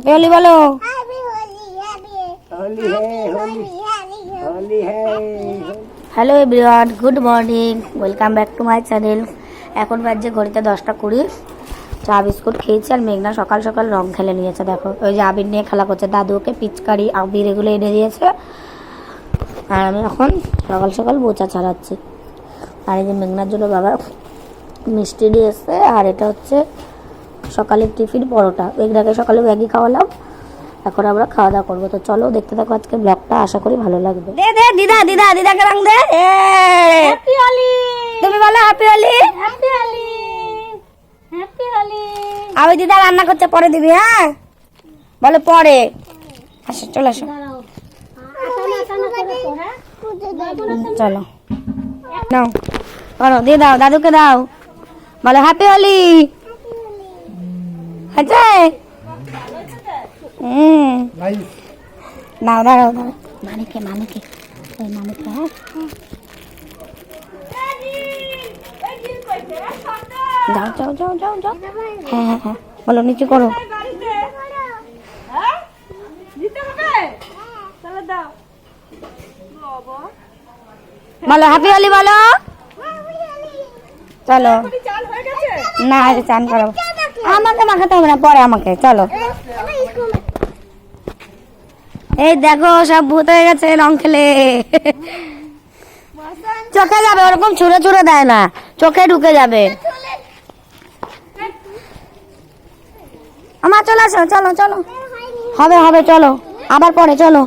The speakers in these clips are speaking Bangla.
হ্যাপি হোলি বলো होली है होली होली है hello everyone good morning welcome back to my channel এখন বাজছে ঘড়িতে দশটা কুড়ি চা বিস্কুট খেয়েছি আর মেঘনা সকাল সকাল রং খেলে নিয়েছে দেখো ওই যে আবির নিয়ে খেলা করছে দাদু ওকে পিচকারি আবির এগুলো এনে দিয়েছে আর আমি এখন সকাল সকাল বোচা ছাড়াচ্ছি আর এই যে মেঘনার জন্য বাবা মিষ্টি দিয়ে এসছে আর এটা হচ্ছে সকালের টিফিন পরোটা। মেঘনাকে সকালে ম্যাগি খাওয়ালাম এখন আমরা খাওয়া দাওয়া করব। তো চলো দেখতে থাকো আজকে ব্লগটা আশা করি ভালো লাগবে। দে দে দিদা দিদা দিদাকে রং দে। হ্যাপি হোলি তুমি বলো happy Holi happy Holi happy Holi আমি দিদা রান্না করতে পরে দিবি হ্যাঁ? বলো পরে। আসো চলে আসো। চলো। নাও। করো দিয়ে দাও দাদুকে দাও। বলো হ্যাপি হোলি আচ্ছা। হুম। দাও দাঁড়াও দাঁড়াও মানিকে মানিকে। ওই মানিকে হ্যাঁ। যাও যাও যাও যাও যাও। হ্যাঁ হ্যাঁ হ্যাঁ। বলো নিচে করো। বলো হ্যাপি হোলি বলো। চলো। না আগে চান করো। আমাকে মাখাতে হবে না, পরে আমাকে, চলো। এই দেখো, সব ভূত হয়ে গেছে, রং খেলে। চোখে যাবে, ওরকম ছুঁড়ে ছুঁড়ে দেয় না, চোখে ঢুকে যাবে। আমার চলে আসো, চলো চলো। হবে হবে, চলো, আবার পরে, চলো।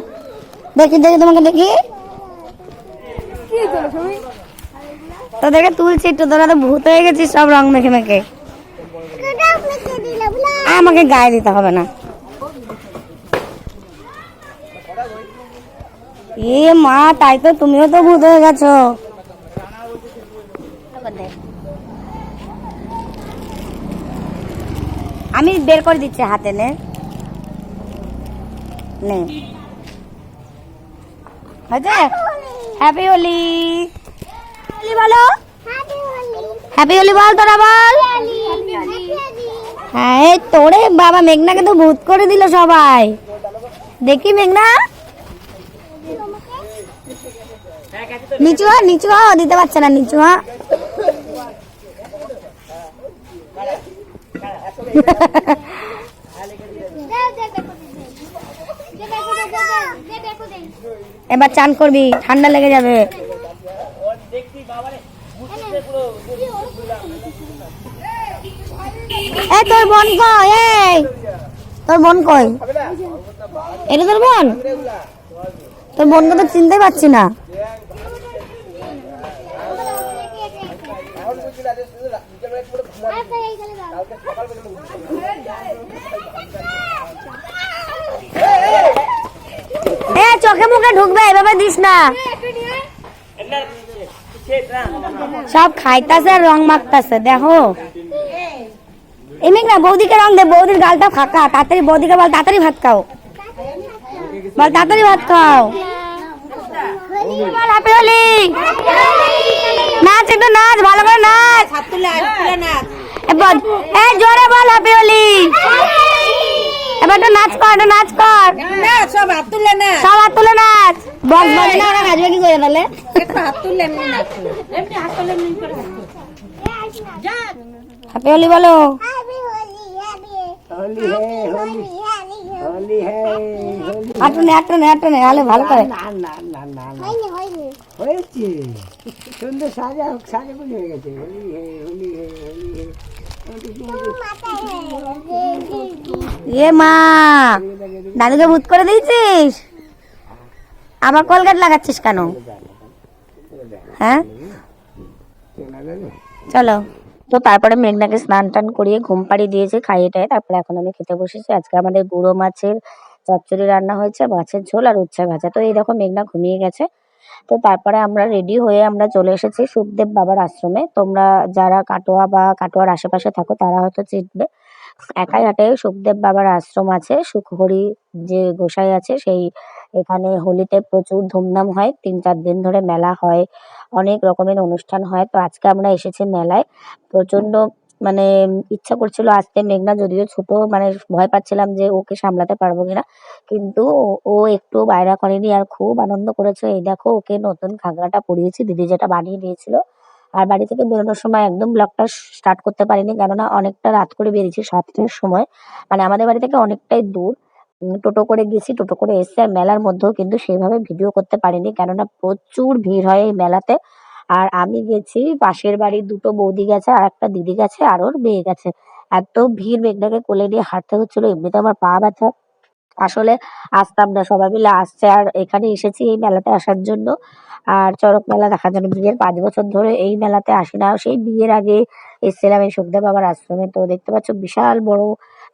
দেখি দেখি, তোমাকে দেখি। তোদেরকে তুলছি, একটু তোরা তো ভূত হয়ে গেছিস, সব রং মেখে মেখে। আমাকে গায়ে দিতে হবে না। এ মা তাই তো তুমিও তো ভূত হয়ে গেছো। আমি বের করে দিচ্ছি হাতে নে। নে। হয়েছে? হ্যাপি হোলি হোলি বলো। হ্যাপি হোলি বল তোরা বল। হ্যাঁ তোরে বাবা, মেঘনাকে তো ভূত করে দিল সবাই। দেখি মেঘনা। নিচু হ নিচু হ, দিতে পারছে না, নিচু হ। এবার চান করবি, ঠান্ডা লেগে যাবে। এই তোর বোন কই এই, তোর বোন কই এটা তোর বোন? তোর বোনকে তো চিনতে পারছি না। এ, চোখে মুখে ঢুকবে, এভাবে দিস না। সব খাইতাছে রং মাখতাছে, দেখো। এমনি না বৌদিকে রং দে বৌদির গালটা ফাঁকা, তাড়াতাড়ি বৌদিকে বল, তাড়াতাড়ি ভাত খাও। বল, তাড়াতাড়ি ভাত খাও। নাচ একটু নাচ, ভালো করে নাচ। এবার, এ, জোরে বল হ্যাপি হোলি এবার একটু নাচ কর, একটু নাচ কর। সব হাত তুলে না সব হাত তুলে নাচ। বক্স বাজে না ওরা নাচবে কি করে একটু হাত তুলে এমনি নাচ হাত তুলে। হ্যাপি হোলি বলো। হোলি হে হোলি হোলি হে আলে ভালো করে। না না না না হয়েছে। সুন্দর সাজা হোক সাজা হয়ে গেছে। হে হে হে। এ মা দাদুকে ভূত করে দিয়েছিস? আবার কলগাট লাগাচ্ছিস কেন? হ্যাঁ? চলো। তো তারপরে মেঘনাকে স্নান টান করিয়ে ঘুম পাড়িয়ে দিয়েছে, খাইয়ে টাইয়ে তারপরে এখন আমি খেতে বসেছি। আজকে আমাদের গুঁড়ো মাছের চচ্চড়ি রান্না হয়েছে, মাছের ঝোল আর উচ্ছে ভাজা। তো এই দেখো মেঘনা ঘুমিয়ে গেছে। তো তারপরে আমরা রেডি হয়ে আমরা চলে এসেছি সুখদেব বাবার আশ্রমে। তোমরা যারা কাটোয়া বা কাটোয়ার আশেপাশে থাকো তারা হয়তো চিনবে। একাই হাটে সুখদেব বাবার আশ্রম আছে, সুখহরি যে গোসাই আছে সেই এখানে হোলিতে প্রচুর ধুমধাম হয়। তিন চার দিন ধরে মেলা হয়। অনেক রকমের অনুষ্ঠান হয়। তো আজকে আমরা এসেছি মেলায়। প্রচণ্ড মানে ইচ্ছা করছিল আসতে মেঘনা, যদিও ছোট মানে ভয় পাচ্ছিলাম যে ওকে সামলাতে পারব কিনা। কিন্তু ও- একটু বাইরা করেনি আর খুব আনন্দ করেছে। এই দেখো, ওকে নতুন ঘাগরাটা পরিয়েছি। দিদি যেটা বানিয়ে দিয়েছিল। আর বাড়ি থেকে বেরোনোর সময় একদম ব্লগটা স্টার্ট করতে পারিনি। কেননা অনেকটা রাত করে বেরিয়েছি, সাতটার সময়। মানে আমাদের বাড়ি থেকে অনেকটাই দূর। টোটো করে গেছি, টোটো করে এসছি আর মেলার মধ্যেও কিন্তু সেভাবে ভিডিও করতে পারিনি। কেননা প্রচুর ভিড় হয় এই মেলাতে। আর আমি গেছি, পাশের বাড়ির দুটো বৌদি গেছে আর একটা দিদি গেছে আর ওর মেয়ে গেছে। এত ভিড় মেঘনাকে কোলে নিয়ে হাঁটতে হচ্ছিল, এমনিতে আমার পা ব্যথা। আসলে আসতাম না, সবাই মিলে আসছে আর এখানে এসেছি এই মেলাতে আসার জন্য। আর চরক মেলা দেখার জন্য বিয়ের পাঁচ বছর ধরে এই মেলাতে আসি না। সেই বিয়ের আগে এসেছিলাম এই সুখদেব বাবার আশ্রমে। তো দেখতে পাচ্ছ বিশাল বড়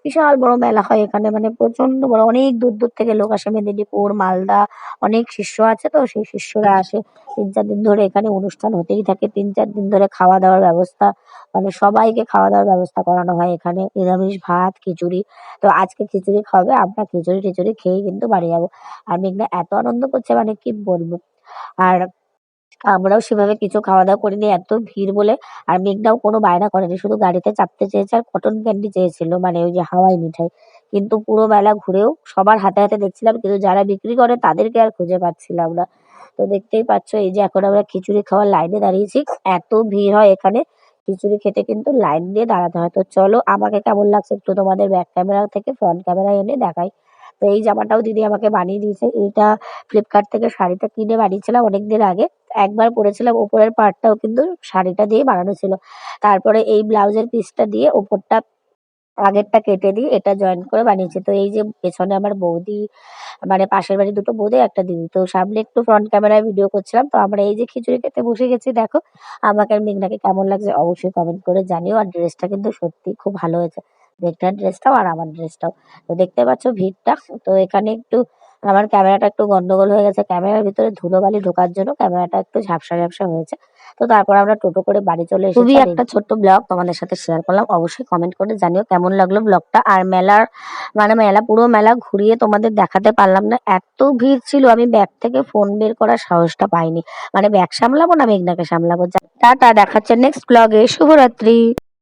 বিশাল বড় মেলা হয় এখানে মানে প্রচণ্ড বড়। অনেক দূর দূর থেকে লোক আসে, মেদিনীপুর, মালদা, অনেক শিষ্য আছে তো, সেই শিষ্যরা আসে। তিন চার দিন ধরে এখানে অনুষ্ঠান হতেই থাকে। তিন চার দিন ধরে খাওয়া দাওয়ার ব্যবস্থা মানে সবাইকে খাওয়া দাওয়ার ব্যবস্থা করানো হয় এখানে। নিরামিষ ভাত, খিচুড়ি। তো আজকে খিচুড়ি খাবে, আমরা খিচুড়ি টিচুড়ি খেয়ে কিন্তু বাড়ি যাব। আর মেঘনা এত আনন্দ করছে মানে কি বলব? আর আমরাও সেভাবে কিছু খাওয়া দাওয়া করিনি, এত ভিড় বলে আর মেঘনাও কোনো বায়না করেনি, শুধু গাড়িতে চাপতে চেয়েছে আর কটন ক্যান্ডি চেয়েছিল মানে ওই যে হাওয়াই মিঠাই। কিন্তু পুরো মেলা ঘুরেও সবার হাতে হাতে দেখছিলাম, কিন্তু যারা বিক্রি করে তাদেরকে আর খুঁজে পাচ্ছিলাম না। তো দেখতেই পাচ্ছ, এই যে এখন আমরা খিচুড়ি খাওয়ার লাইনে দাঁড়িয়েছি, এত ভিড় হয় এখানে, খিচুড়ি খেতে কিন্তু লাইন দিয়ে দাঁড়াতে হয়। তো চলো, আমাকে কেমন লাগছে একটু তোমাদের ব্যাক ক্যামেরা থেকে ফ্রন্ট ক্যামেরা এনে দেখাই। তো এই জামাটাও দিদি আমাকে বানিয়ে দিয়েছে। এইটা ফ্লিপকার্ট থেকে শাড়িটা কিনে বানিয়েছিলাম অনেকদিন আগে। একবার পরেছিলাম, ওপরের পার্টটাও কিন্তু শাড়িটা দিয়ে বানানো ছিল। তারপরে এই ব্লাউজের পিসটা দিয়ে ওপরটা আগেরটা কেটে দিয়ে এটা জয়েন করে বানিয়েছি। তো এই যে পেছনে আমার বৌদি মানে পাশের বাড়ি দুটো বৌদি, একটা দিদি। তো সামনে একটু ফ্রন্ট ক্যামেরায় ভিডিও করছিলাম। তো আমরা এই যে খিচুড়ি খেতে বসে গেছি, দেখো। আমাকে আর মেঘনাকে কেমন লাগছে অবশ্যই কমেন্ট করে জানিও। আর ড্রেসটা কিন্তু সত্যি খুব ভালো হয়েছে। মেঘনার ড্রেসটাও আর আমার ড্রেসটাও তো দেখতে পাচ্ছ ভিড়টা তো এখানে একটু আমার ক্যামেরাটা একটু গন্ডগোল হয়ে গেছে। ক্যামেরার ভিতরে ধুলোবালি ঢোকার জন্য ক্যামেরাটা একটু ঝাপসা ঝাপসা হয়েছে। তো তারপর আমরা টোটো করে বাড়ি চলে এসেছি। খুবই একটা ছোট্ট ব্লগ তোমাদের সাথে শেয়ার করলাম। অবশ্যই কমেন্ট করে জানিও কেমন লাগল ব্লগটা আর মেলার মানে মেলা পুরো মেলা ঘুরিয়ে তোমাদের দেখাতে পারলাম না। এত ভিড় ছিল আমি ব্যাগ থেকে ফোন বের করার সাহসটা পাইনি। মানে ব্যাগ সামলাবো না মেঘনাকে সামলাবো। টাটা দেখাচ্ছে নেক্সট ব্লগে শুভরাত্রি।